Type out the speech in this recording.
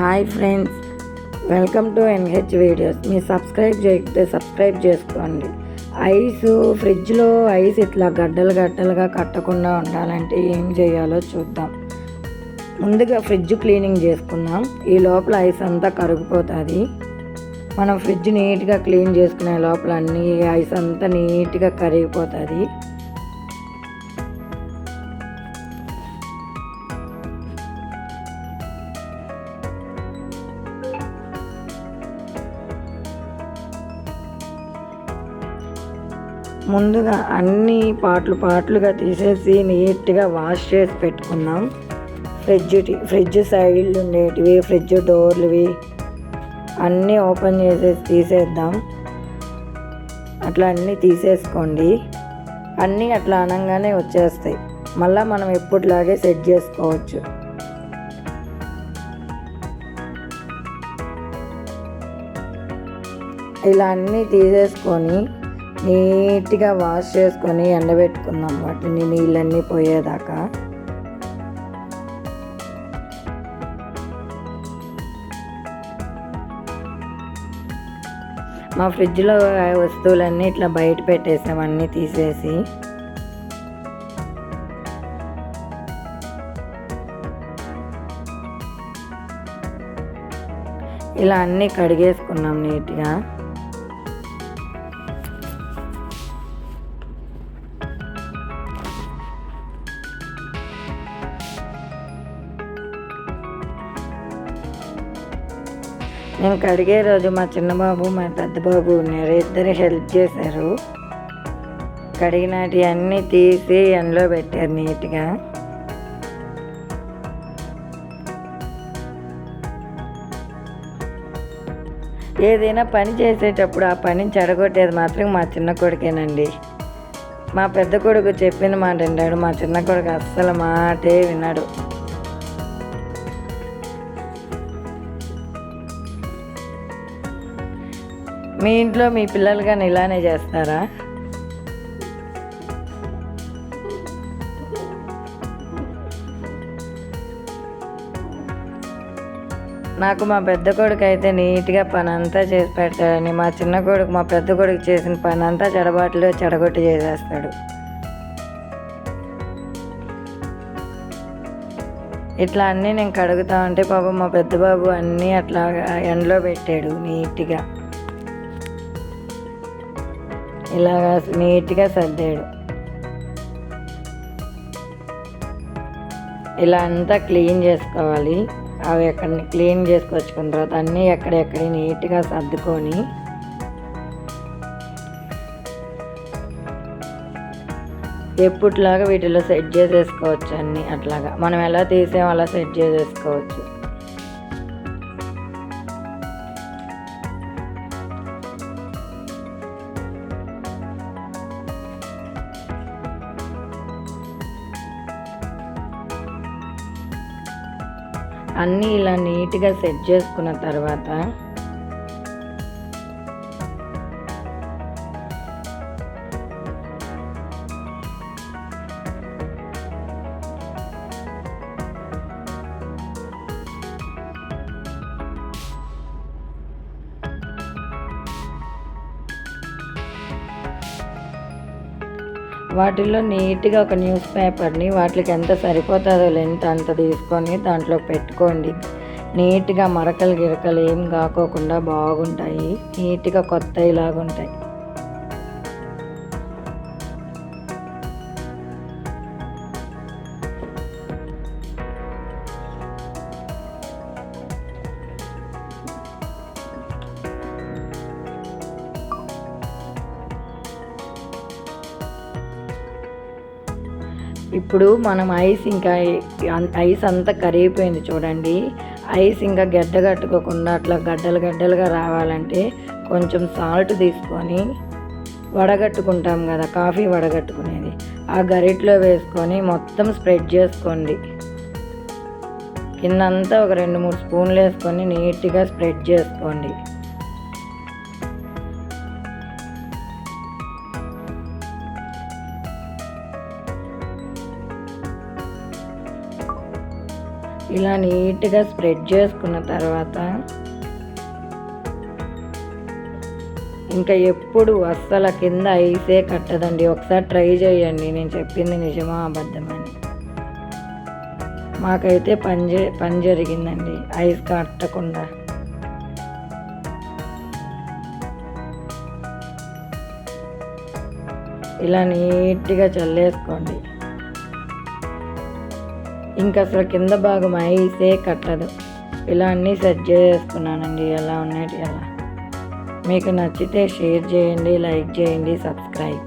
Hi friends welcome to NH videos. మీరు subscribe చేయకపోతే subscribe చేసుకోండి. ఐస్ ఫ్రిడ్జ్లో ఐస్ ఇట్లా గడ్డలు గడ్డలుగా కట్టకుండా ఉండాలంటే ఏం చేయాలో చూద్దాం. ముందుగా ఫ్రిడ్జ్ క్లీనింగ్ చేసుకుందాం. ఈ లోపల ఐస్ అంతా కరిగిపోతుంది. మనం ఫ్రిడ్జ్ నీట్గా క్లీన్ చేసుకునే లోపల అన్ని ఐస్ అంతా నీట్గా కరిగిపోతుంది. ముందుగా అన్ని పాటలు పాటలుగా తీసేసి నీట్గా వాష్ చేసి పెట్టుకుందాం ఫ్రిడ్జ్ ఫ్రిడ్జ్ సైడ్లు ఉండేటివి ఫ్రిడ్జ్ డోర్లువి అన్నీ ఓపెన్ చేసేసి తీసేద్దాం. అట్లా అన్నీ తీసేసుకోండి. అన్నీ అట్లా అనగానే వచ్చేస్తాయి. మళ్ళీ మనం ఎప్పుడులాగే సెట్ చేసుకోవచ్చు. ఇలా అన్నీ తీసేసుకొని నీట్గా వాష్ చేసుకొని ఎండబెట్టుకుందాం వాటిని నీళ్ళన్నీ పోయేదాకా. మా ఫ్రిడ్జ్లో వస్తువులన్నీ ఇట్లా బయట పెట్టేసాం అన్నీ తీసేసి. ఇలా అన్నీ కడిగేసుకున్నాం నీట్గా. నేను కడిగే రోజు మా చిన్న బాబు మా పెద్ద బాబు ఉన్నారు. ఇద్దరు హెల్ప్ చేశారు. కడిగినటి అన్నీ తీసి ఎండలో పెట్టారు నీట్గా. ఏదైనా పని చేసేటప్పుడు ఆ పని చెడగొట్టేది మాత్రం మా చిన్న కొడుకేనండి. మా పెద్ద కొడుకు చెప్పిన మాట వింటాడు. మా చిన్న కొడుకు అస్సలు మాటే విన్నాడు మీ ఇంట్లో మీ పిల్లలు కానీ ఇలానే చేస్తారా? నాకు మా పెద్ద కొడుకు అయితే నీట్గా పని అంతా చేసి పెడతాడని మా చిన్న కొడుకు మా పెద్ద కొడుకు చేసిన పని అంతా చెడబాట్లు చెడగొట్టి చేసేస్తాడు. ఇట్లా అన్నీ నేను కడుగుతా ఉంటే పాపం మా పెద్ద బాబు అన్నీ అట్లా ఎండలో పెట్టాడు నీట్గా. ఇలాగా నీట్గా సర్దాడు. ఇలా అంతా క్లీన్ చేసుకోవాలి. అవి ఎక్కడ క్లీన్ చేసుకొచ్చుకున్న తర్వాత అన్నీ ఎక్కడెక్కడ నీట్గా సర్దుకొని ఎప్పుట్లాగా వీటిలో సెట్ చేసేసుకోవచ్చు అన్నీ అట్లాగా. మనం ఎలా తీసామో అలా సెట్ చేసేసుకోవచ్చు. అన్నీ ఇలా నీట్గా సెట్ చేసుకున్న తర్వాత వాటిల్లో నీట్గా ఒక న్యూస్ పేపర్ని వాటికి ఎంత సరిపోతుందో లెంత్ అంత తీసుకొని దాంట్లో పెట్టుకోండి. నీట్గా మరకలు గిరకలు ఏం కాకోకుండా బాగుంటాయి. నీట్గా కొత్త ఇలాగుంటాయి ఇప్పుడు మనం ఐస్ ఇంకా ఐస్ అంతా కరిగిపోయింది చూడండి. ఐస్ ఇంకా గడ్డ కట్టుకోకుండా అట్లా గడ్డలు గడ్డలుగా రావాలంటే కొంచెం సాల్ట్ తీసుకొని వడగట్టుకుంటాం కదా కాఫీ వడగట్టుకునేది. ఆ గరిట్లో వేసుకొని మొత్తం స్ప్రెడ్ చేసుకోండి. కిందంతా ఒక రెండు మూడు స్పూన్లు వేసుకొని నీట్గా స్ప్రెడ్ చేసుకోండి. ఇలా నీట్గా స్ప్రెడ్ చేసుకున్న తర్వాత ఇంకా ఎప్పుడు అస్సలు కింద ఐసే కట్టదండి. ఒకసారి ట్రై చేయండి. నేను చెప్పింది నిజమా అబద్ధమని మాకైతే పని జే పని జరిగిందండి. ఐస్ కట్టకుండా. ఇలా నీట్గా చల్లేసుకోండి. ఇంకా అసలు కింద భాగం ఐసే కట్టదు. ఇలా అన్నీ సెట్ చేసుకున్నానండి ఎలా ఉన్నాయి అలా మీకు నచ్చితే షేర్ చేయండి లైక్ చేయండి సబ్స్క్రైబ్.